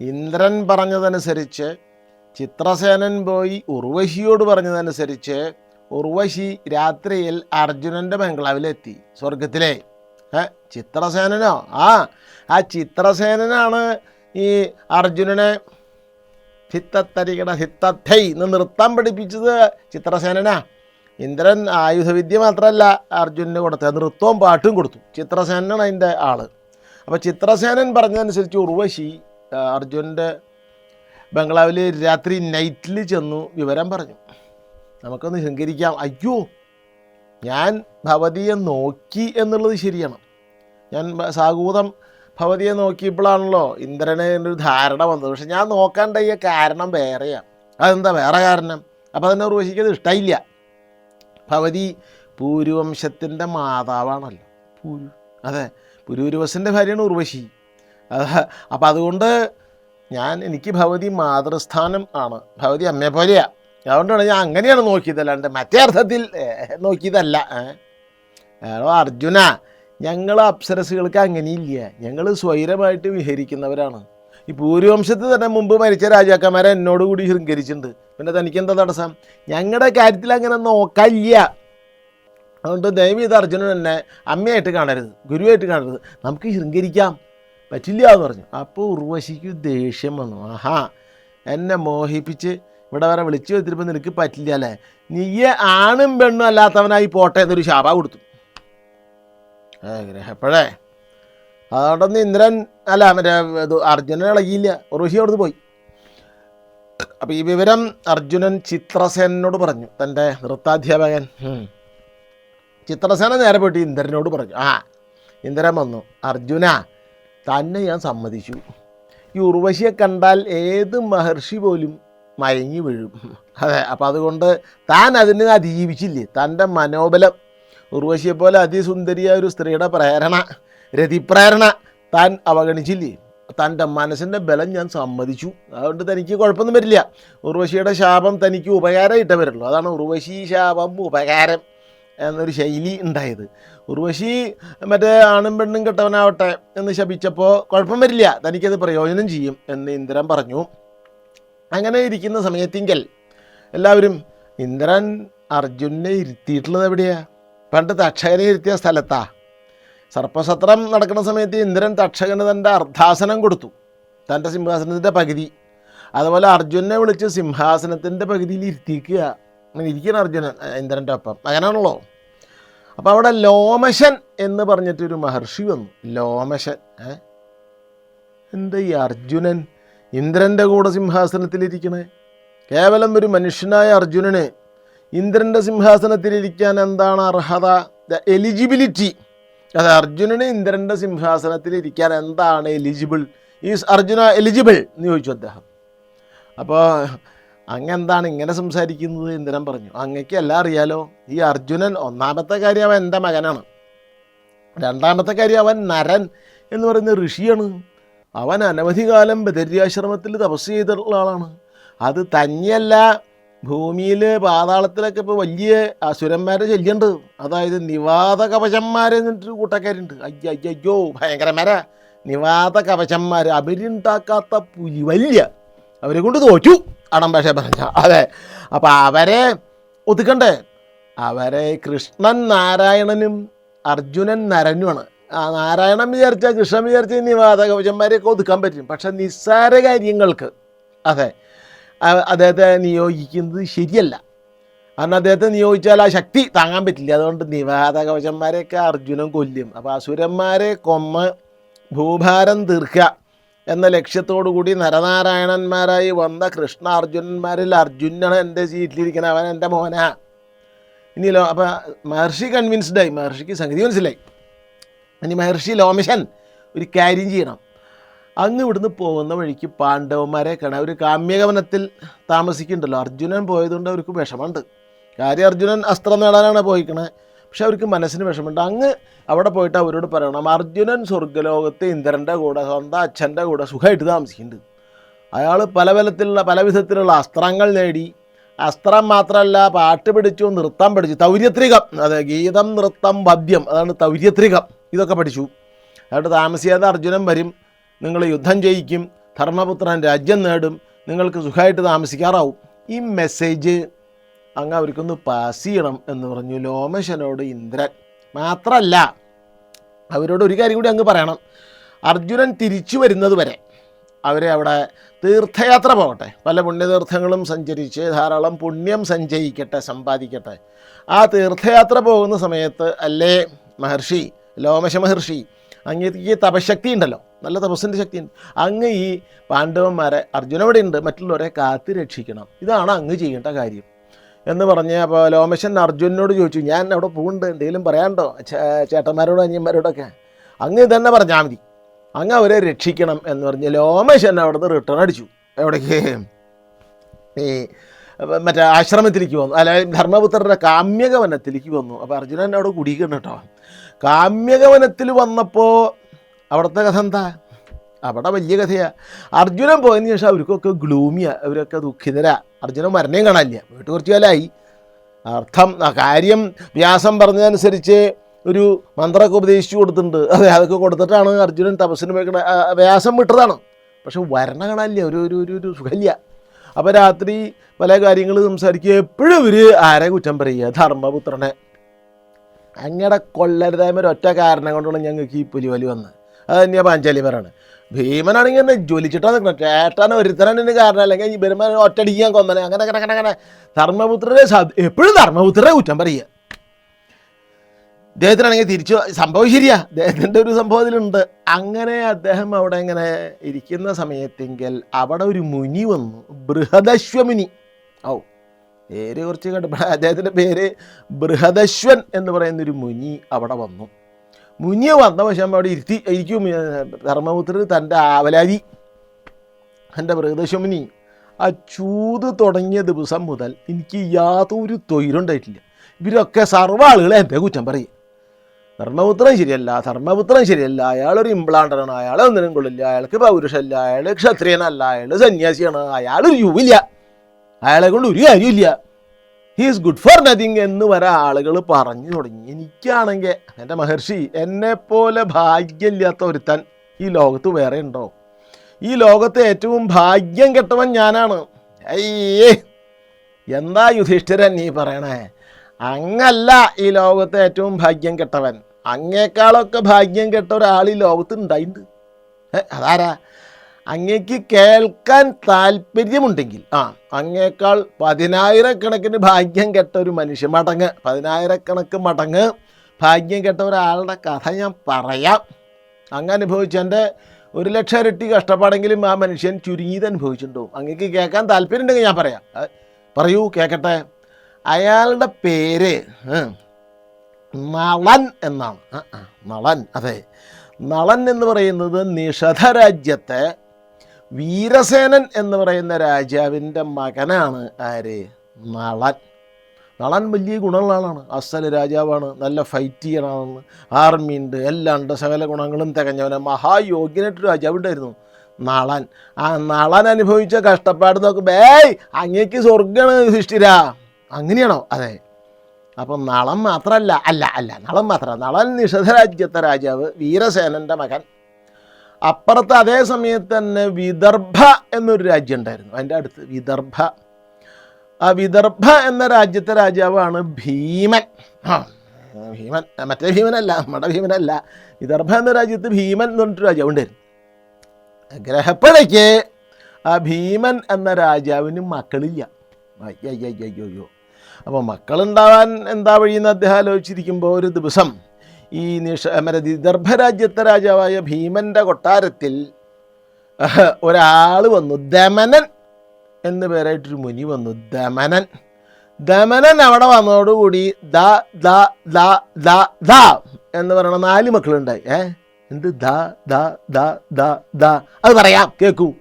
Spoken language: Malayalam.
ഇന്ദ്രൻ പറഞ്ഞതനുസരിച്ച് ചിത്രസേനൻ പോയി ഉർവശിയോട് പറഞ്ഞതനുസരിച്ച് ഉർവശി രാത്രിയിൽ അർജുനന്റെ ബംഗ്ലാവിലെത്തി. സ്വർഗത്തിലെ ചിത്രസേനനോ? ആ ആ ചിത്രസേനനാണ് ഈ അർജുനനെ ഹിത്തത്തരികട ഹിത്തൈ എന്ന് നൃത്തം പഠിപ്പിച്ചത് ചിത്രസേനനാ. ഇന്ദ്രൻ ആയുധവിദ്യ മാത്രമല്ല അർജുനന് കൊടുത്തത്. നൃത്തവും പാട്ടും കൊടുത്തു. ചിത്രസേനനാണ് അതിന്റെ ആൾ. അപ്പോൾ ചിത്രസേനൻ പറഞ്ഞതനുസരിച്ച് ഉർവശി ആ, അർജുനന്റെ ബംഗ്ലാവിൽ രാത്രി നൈറ്റിൽ ചെന്നു വിവരം പറഞ്ഞു. നമുക്കൊന്ന് ശൃംഗരിക്കാം. അയ്യോ ഞാൻ ഭവതിയെ നോക്കി എന്നുള്ളത് ശരിയാണ്. ഞാൻ സാഗൂതം ഭവതിയെ നോക്കിയപ്പോഴാണല്ലോ ഇന്ദ്രന് ഒരു ധാരണ വന്നത്. പക്ഷെ ഞാൻ നോക്കാണ്ടായ കാരണം വേറെയാണ്. അതെന്താ വേറെ കാരണം? അപ്പോൾ അതിനെ ഉർവശിക്ക് അത് ഇഷ്ടമില്ല ഭവതി പൂരുവംശത്തിന്റെ മാതാവാണല്ലോ. പൂരു അതെ പുരൂരുവശന്റെ ഭാര്യയാണ് ഉർവശി. അപ്പം അതുകൊണ്ട് ഞാൻ എനിക്ക് ഭഗവതി മാതൃസ്ഥാനം ആണ്. ഭഗവതി അമ്മയെ പോലെയാണ് അതുകൊണ്ടാണ് ഞാൻ അങ്ങനെയാണ് നോക്കിയത്. അല്ലാണ്ട് മറ്റേ അർത്ഥത്തിൽ നോക്കിയതല്ല. ഏ. ഏടോ അർജുന ഞങ്ങൾ അപ്സരസുകൾക്ക് അങ്ങനെയില്ല? ഞങ്ങൾ സ്വൈരമായിട്ട് വിഹരിക്കുന്നവരാണ്. ഈ പൂർവംശത്തിൽ തന്നെ മുമ്പ് മരിച്ച രാജാക്കന്മാരെ എന്നോട് കൂടി ശൃംഗരിച്ചിട്ടുണ്ട്. പിന്നെ തനിക്ക് എന്താ തടസ്സം? ഞങ്ങളുടെ കാര്യത്തിൽ അങ്ങനെ നോക്കില്ല അതുകൊണ്ട് ദൈവം ഇത് അർജുനൻ എന്നെ അമ്മയായിട്ട് കാണരുത് ഗുരുവായിട്ട് കാണരുത്. നമുക്ക് ശൃംഗരിക്കാം. പറ്റില്ല എന്ന് പറഞ്ഞു. അപ്പോൾ ഉർവശിക്ക് ദേഷ്യം വന്നു. ആഹാ എന്നെ മോഹിപ്പിച്ച് ഇവിടെ വരെ വിളിച്ചു വെച്ചിരുമ്പോൾ നിനക്ക് പറ്റില്ല അല്ലേ? നീയെ ആണും പെണ്ണും അല്ലാത്തവനായി പോട്ടെ എന്നൊരു ശാപ കൊടുത്തു. ഗ്രഹപ്പഴേ. അതുകൊണ്ടൊന്നും ഇന്ദ്രൻ അല്ല മറ്റേ അർജുനൻ ഇളകിയില്ല. ഉർവശി അവിടുന്ന് പോയി. അപ്പോൾ ഈ വിവരം അർജുനൻ ചിത്രസേനോട് പറഞ്ഞു. തന്റെ നൃത്താധ്യാപകൻ. ചിത്രസേന നേരെ പോയിട്ട് ഇന്ദ്രനോട് പറഞ്ഞു. ആ ഇന്ദ്രൻ വന്നു. അർജുന തന്നെ ഞാൻ സമ്മതിച്ചു. ഈ ഉർവശിയെ കണ്ടാൽ ഏത് മഹർഷി പോലും മയങ്ങി വീഴും. അതെ അപ്പോൾ അതുകൊണ്ട് താൻ അതിനെ അതിജീവിച്ചില്ലേ? തന്റെ മനോബലം. ഉർവശിയെ പോലെ അതിസുന്ദരിയായ ഒരു സ്ത്രീയുടെ പ്രേരണ രതിപ്രേരണ താൻ അവഗണിച്ചില്ലേ? തന്റെ മനസ്സിന്റെ ബലം ഞാൻ സമ്മതിച്ചു. അതുകൊണ്ട് തനിക്ക് കുഴപ്പമൊന്നും വരില്ല. ഉർവശിയുടെ ശാപം തനിക്ക് ഉപകാരമായിട്ടേ വരുള്ളൂ. അതാണ് ഉർവശി ശാപം ഉപകാരം. എന്നൊരു ശൈലി ഉണ്ടായത്. ഉർവശി മറ്റേ ആണും പെണ്ണും കെട്ടവനാവട്ടെ എന്ന് ശപിച്ചപ്പോൾ കുഴപ്പം വരില്ല. തനിക്കത് പ്രയോജനം ചെയ്യും എന്ന് ഇന്ദ്രൻ പറഞ്ഞു. അങ്ങനെ ഇരിക്കുന്ന സമയത്തിങ്കൽ എല്ലാവരും ഇന്ദ്രൻ അർജുനെ ഇരുത്തിയിട്ടുള്ളത് എവിടെയാ? പണ്ട് തക്ഷകനെ ഇരുത്തിയ സ്ഥലത്താ. സർപ്പസത്രം നടക്കുന്ന സമയത്ത് ഇന്ദ്രൻ തക്ഷകന് തന്റെ അർദ്ധാസനം കൊടുത്തു. തന്റെ സിംഹാസനത്തിന്റെ പകുതി. അതുപോലെ അർജുനെ വിളിച്ച് സിംഹാസനത്തിന്റെ പകുതിയിൽ ഇരുത്തിക്കുക അങ്ങനെ ഇരിക്കണം അർജുനൻ ഇന്ദ്രന്റെ ഒപ്പം. അങ്ങനെയാണല്ലോ. അപ്പോൾ അവിടെ ലോമശൻ എന്ന് പറഞ്ഞിട്ടൊരു മഹർഷി വന്നു. ലോമശൻ എന്താ ഈ അർജുനൻ? ഇന്ദ്രന്റെ കൂടെ സിംഹാസനത്തിലിരിക്കണേ. കേവലം ഒരു മനുഷ്യനായ അർജുനന് ഇന്ദ്രന്റെ സിംഹാസനത്തിലിരിക്കാൻ എന്താണ് അർഹത? The eligibility. അത് അർജുനന് ഇന്ദ്രന്റെ സിംഹാസനത്തിലിരിക്കാൻ എന്താണ് എലിജിബിൾ? ഈസ് അർജുന എലിജിബിൾ എന്ന് ചോദിച്ചു അദ്ദേഹം. അപ്പോൾ അങ്ങ് എന്താണ് ഇങ്ങനെ സംസാരിക്കുന്നത് ഇന്ദ്രൻ പറഞ്ഞു. അങ്ങക്ക് എല്ലാം അറിയാലോ. ഈ അർജുനൻ ഒന്നാമത്തെ കാര്യം അവൻ എന്റെ മകനാണ്. രണ്ടാമത്തെ കാര്യം അവൻ നരൻ എന്ന് പറയുന്ന ഋഷിയാണ്. അവൻ അനവധി കാലം ബദരിയാശ്രമത്തിൽ തപസ് ചെയ്തിട്ടുള്ള ആളാണ്. അത് തന്നെയല്ല ഭൂമിയിൽ പാതാളത്തിലൊക്കെ ഇപ്പോൾ വലിയ അസുരന്മാരെ ശല്യമുണ്ട് അതായത് നിവാത കവചന്മാരെ എന്നിട്ട് കൂട്ടക്കാരുണ്ട്. അയ്യോ അയ്യോ ഭയങ്കരന്മാരാ. നിവാത കവചന്മാർ അവരുണ്ടാക്കാത്ത പുലി വലിയ അവരെ കൊണ്ട് തോറ്റു. അടം ഭാഷ പറഞ്ഞ. അതെ. അപ്പം അവരെ ഒതുക്കണ്ടേ? അവരെ കൃഷ്ണൻ നാരായണനും അർജുനൻ നരനുമാണ്. ആ നാരായണൻ വിചാരിച്ച കൃഷ്ണൻ വിചാരിച്ച ഇനി വാതകവചന്മാരെയൊക്കെ ഒതുക്കാൻ പറ്റും. പക്ഷെ നിസ്സാര കാര്യങ്ങൾക്ക് അതെ അദ്ദേഹത്തെ നിയോഗിക്കുന്നത് ശരിയല്ല. കാരണം അദ്ദേഹത്തെ നിയോഗിച്ചാൽ ആ ശക്തി താങ്ങാൻ പറ്റില്ല. അതുകൊണ്ട് നിവാത കവചന്മാരെയൊക്കെ അർജുനൻ കൊല്ലും. അപ്പോൾ അസുരന്മാരെ കൊമ്മ ഭൂഭാരം തീർക്കുക. എന്ന ലക്ഷ്യത്തോടു കൂടി നരനാരായണന്മാരായി വന്ന കൃഷ്ണ അർജുനന്മാരിൽ അർജുനാണ് എന്റെ സീറ്റിലിരിക്കുന്നത്. അവൻ എന്റെ മോനാ. ഇനിയല്ലോ അപ്പം മഹർഷി കൺവിൻസ്ഡ് ആയി. മഹർഷിക്ക് സംഗതി മനസ്സിലായി. ഇനി മഹർഷി ലോമിഷൻ ഒരു കാര്യം ചെയ്യണം. അങ്ങ് ഇവിടുന്ന് പോകുന്ന വഴിക്ക് പാണ്ഡവന്മാരെ കാണാം. ഒരു കാമ്യഗമനത്തിൽ താമസിക്കുന്നുണ്ടല്ലോ. അർജുനൻ പോയതുകൊണ്ട് അവർക്ക് വിഷമമുണ്ട്. കാര്യം അർജുനൻ അസ്ത്രം നേടാനാണ് പോയിക്കണേ. പക്ഷെ അവർക്ക് മനസ്സിന് വിഷമമുണ്ട്. അങ്ങ് അവിടെ പോയിട്ട് അവരോട് പറയണം അർജുനൻ സ്വർഗലോകത്ത് ഇന്ദ്രന്റെ കൂടെ സ്വന്തം അച്ഛന്റെ കൂടെ സുഖമായിട്ട് താമസിക്കുന്നുണ്ട്. അയാൾ പല വിധത്തിലുള്ള പല വിധത്തിലുള്ള അസ്ത്രങ്ങൾ നേടി അസ്ത്രം മാത്രമല്ല പാട്ട് പിടിച്ചു നൃത്തം പഠിച്ചു തൗര്യത്രികം അതെ ഗീതം നൃത്തം പദ്യം അതാണ് തൗര്യത്രികം ഇതൊക്കെ പഠിച്ചു. അതുകൊണ്ട് താമസിയാതെ അർജുനൻ വരും നിങ്ങൾ യുദ്ധം ജയിക്കും ധർമ്മപുത്രൻ രാജ്യം നേടും നിങ്ങൾക്ക് സുഖമായിട്ട് താമസിക്കാറാവും. ഈ മെസ്സേജ് അങ്ങ് അവർക്കൊന്ന് പാസ് ചെയ്യണം എന്ന് പറഞ്ഞു ലോമശനോട് ഇന്ദ്രൻ. മാത്രമല്ല അവരോട് ഒരു കാര്യം കൂടി അങ്ങ് പറയണം. അർജുനൻ തിരിച്ചു വരുന്നത് വരെ അവരെ അവിടെ തീർത്ഥയാത്ര പോകട്ടെ. പല പുണ്യതീർത്ഥങ്ങളും സഞ്ചരിച്ച് ധാരാളം പുണ്യം സഞ്ചയിക്കട്ടെ സമ്പാദിക്കട്ടെ. ആ തീർത്ഥയാത്ര പോകുന്ന സമയത്ത് അല്ലേ മഹർഷി ലോമശ മഹർഷി അങ്ങേക്ക് തപശക്തി ഉണ്ടല്ലോ. നല്ല തപസ്സിന്റെ ശക്തി ഉണ്ട്. അങ്ങ് ഈ പാണ്ഡവന്മാരെ അർജുനവിടെ ഉണ്ട് മറ്റുള്ളവരെ കാത്തു രക്ഷിക്കണം ഇതാണ് അങ്ങ് ചെയ്യേണ്ട കാര്യം. എന്ന് പറഞ്ഞ് അപ്പോൾ ലോമേശൻ അർജുനോട് ചോദിച്ചു ഞാൻ അവിടെ പോകുന്നുണ്ട് എന്തെങ്കിലും പറയാനുണ്ടോ? ചേട്ടന്മാരോടും അനിയന്മാരോടൊക്കെ? അങ്ങ് ഇതന്നെ പറഞ്ഞാൽ മതി. അങ്ങ് അവരെ രക്ഷിക്കണം എന്ന് പറഞ്ഞ് ലോമശൻ അവിടുന്ന് റിട്ടേൺ അടിച്ചു. എവിടേക്ക്? ഈ മറ്റേ ആശ്രമത്തിലേക്ക് വന്നു. അല്ല ധർമ്മപുത്രരുടെ കാമ്യകവനത്തിലേക്ക് വന്നു. അപ്പോൾ അർജുനൻ അവിടെ കുടിക്കണം കേട്ടോ. കാമ്യകവനത്തിൽ വന്നപ്പോൾ അവിടുത്തെ കഥ എന്താ? അവിടെ വലിയ കഥയാണ് അർജുനൻ പോയതിന് ശേഷം അവർക്കൊക്കെ ഗ്ലൂമിയാണ് അവരൊക്കെ ദുഃഖിതരാ. അർജുനൻ മരണയും കാണാനില്ല. വീട്ടിൽ കുറച്ച് കാലമായി അർത്ഥം കാര്യം വ്യാസം പറഞ്ഞതനുസരിച്ച് ഒരു മന്ത്രമൊക്കെ ഉപദേശിച്ചു കൊടുത്തിട്ടുണ്ട്. അതെ അതൊക്കെ കൊടുത്തിട്ടാണ് അർജുനൻ തപസ്സിന് പോയിക്കണ വ്യാസം വിട്ടതാണ്. പക്ഷെ വരണ കാണാനില്ല. ഒരു ഒരു ഒരു ഒരു സുഖമില്ല. അപ്പോൾ രാത്രി പല കാര്യങ്ങൾ സംസാരിക്കുക. എപ്പോഴും ഇവർ ആരെ കുറ്റം പറയുക? ധർമ്മപുത്രനെ. അങ്ങയുടെ കൊള്ളരുതായ്മ ഒറ്റ കാരണം കൊണ്ടുള്ള ഞങ്ങൾക്ക് ഈ പുലിവലി വന്നത്. അത് തന്നെയാണ് പാഞ്ചാലി പറയാണ് ഭീമനാണെങ്കിൽ എന്നെ ജ്വലിച്ചിട്ടാ നിൽക്കണം ഒരുത്തനാണ് എന്നെ കാരണം അല്ലെങ്കിൽ ഈ ബരുമാൻ ഒറ്റടിക്കാൻ കൊന്നനെ. അങ്ങനെ അങ്ങനെ അങ്ങനെ അങ്ങനെ. ധർമ്മപുത്രരെ എപ്പോഴും ധർമ്മപുത്രരെ കുറ്റം പറയുക അദ്ദേഹത്തിനാണെങ്കിൽ തിരിച്ചു സംഭവം ശരിയാ. അദ്ദേഹത്തിന്റെ ഒരു സംഭവത്തിലുണ്ട് അങ്ങനെ അദ്ദേഹം അവിടെ ഇങ്ങനെ ഇരിക്കുന്ന സമയത്തെങ്കിൽ അവിടെ ഒരു മുനി വന്നു. ബൃഹദശ്വമുനി. ഔ പേര് കുറച്ച് കണ്ടപ്പോൾ അദ്ദേഹത്തിന്റെ പേര് ബൃഹദശ്വൻ എന്ന് പറയുന്നൊരു മുനി അവിടെ വന്നു. മുനി വന്ന വശം അവിടെ ഇരുത്തി ഇരിക്കും. ധർമ്മപുത്രർ തന്റെ ആവലാതി എന്റെ മൃഗദശമിനി. ആ ചൂത് തുടങ്ങിയ ദിവസം മുതൽ എനിക്ക് യാതൊരു തൊയിലുണ്ടായിട്ടില്ല ഇവരൊക്കെ സർവ ആളുകളെ എന്റെ കുറ്റം പറയും. ധർമ്മപുത്രൻ ശരിയല്ല ധർമ്മപുത്രൻ ശരിയല്ല. അയാളൊരു ഇംപ്ലാണ്ടറാണ് അയാൾ ഒന്നിനും കൊള്ളില്ല. അയാൾക്ക് പൗരുഷല്ല അയാൾ ക്ഷത്രിയനല്ല. അയാൾ സന്യാസിയാണ്. അയാളൊരു യുവില്ല. അയാളെ കൊണ്ട് ഒരു കാര്യമില്ല ഹീസ് ഗുഡ് ഫോർ നത്തിങ് എന്ന് വരെ ആളുകൾ പറഞ്ഞു തുടങ്ങി. എനിക്കാണെങ്കിൽ എന്റെ മഹർഷി എന്നെപ്പോലെ ഭാഗ്യമില്ലാത്ത ഒരുത്തൻ ഈ ലോകത്ത് വേറെ ഉണ്ടോ? ഈ ലോകത്തെ ഏറ്റവും ഭാഗ്യം കെട്ടവൻ ഞാനാണ്. അയ്യേ എന്താ യുധിഷ്ഠിരൻ നീ പറയണേ? അങ്ങല്ല ഈ ലോകത്തെ ഏറ്റവും ഭാഗ്യം കെട്ടവൻ. അങ്ങേക്കാളൊക്കെ ഭാഗ്യം കെട്ട ഒരാൾ ഈ ലോകത്ത് ഉണ്ടായിട്ടുണ്ട് അതാരാ? അങ്ങേക്ക് കേൾക്കാൻ താല്പര്യമുണ്ടെങ്കിൽ ആ അങ്ങേക്കാൾ പതിനായിരക്കണക്കിന് ഭാഗ്യം കെട്ട ഒരു മനുഷ്യൻ മടങ്ങ് പതിനായിരക്കണക്ക് മടങ്ങ് ഭാഗ്യം കെട്ട ഒരാളുടെ കഥ ഞാൻ പറയാം. അങ്ങ് അനുഭവിച്ച എന്റെ ഒരു ലക്ഷം ഇരട്ടി കഷ്ടപ്പാടെങ്കിലും ആ മനുഷ്യൻ ചുരുങ്ങിയത് അനുഭവിച്ചിട്ടുണ്ടാവും അങ്ങേക്ക് കേൾക്കാൻ താല്പര്യം ഉണ്ടെങ്കിൽ ഞാൻ പറയാം. പറയൂ കേൾക്കട്ടെ. അയാളുടെ പേര് നളൻ എന്നാണ്. നളൻ അതെ. നളൻ എന്ന് പറയുന്നത് നിഷധ രാജ്യത്തെ വീരസേനൻ എന്ന് പറയുന്ന രാജാവിന്റെ മകനാണ് ആര്? നളൻ. നളൻ വലിയ ഗുണമുള്ള ആളാണ്. അസൽ രാജാവാണ്. നല്ല ഫൈറ്റ് ആർമി ഉണ്ട്. എല്ലാം ഉണ്ട്. സകല ഗുണങ്ങളും തികഞ്ഞവനെ. മഹായോഗ്യനായിട്ടൊരു രാജാവ് ഉണ്ടായിരുന്നു. നളൻ. ആ നളൻ അനുഭവിച്ച കഷ്ടപ്പാട് നോക്കുമ്പോൾ ഏയ് അങ്ങേക്ക് സ്വർഗമാണ് സൃഷ്ടിരാ. അങ്ങനെയാണോ? അതെ. അപ്പം നളം മാത്രമല്ല അല്ല അല്ല. നളം മാത്രമല്ല നളൻ നിഷധരാജ്യത്തെ രാജാവ് വീരസേനന്റെ മകൻ. അപ്പുറത്ത് അതേ സമയത്ത് തന്നെ വിദർഭ എന്നൊരു രാജ്യം ഉണ്ടായിരുന്നു അതിന്റെ അടുത്ത് വിദർഭ. ആ വിദർഭ എന്ന രാജ്യത്തെ രാജാവാണ് ഭീമൻ. ഭീമൻ. മറ്റേ ഭീമനല്ല നമ്മുടെ ഭീമനല്ല. വിദർഭ എന്ന രാജ്യത്ത് ഭീമൻ എന്ന് പറഞ്ഞിട്ട് രാജാവ് ഉണ്ടായിരുന്നു. ഗ്രഹപ്പഴയ്ക്ക് ആ ഭീമൻ എന്ന രാജാവിന് മക്കളില്ല. അയ്യോ അപ്പോൾ മക്കളുണ്ടാവാൻ എന്താ വഴിയെന്ന് അദ്ദേഹം ആലോചിച്ചിരിക്കുമ്പോൾ ഒരു ദിവസം ഈ നിഷ മറ്റേ വിദർഭരാജ്യത്തെ രാജാവായ ഭീമന്റെ കൊട്ടാരത്തിൽ ഒരാൾ വന്നു. ദമനൻ എന്ന് പേരായിട്ടൊരു മുനി വന്നു. ദമനൻ. ദമനൻ അവിടെ വന്നതോടുകൂടി ദ ദ ദ ദ ദ എന്ന് പറയുന്ന നാല് മക്കളുണ്ടായി. ഏ എന്ത്? ദ ദ ദ ദ ദ. അത് പറയാം. കേൾക്കൂ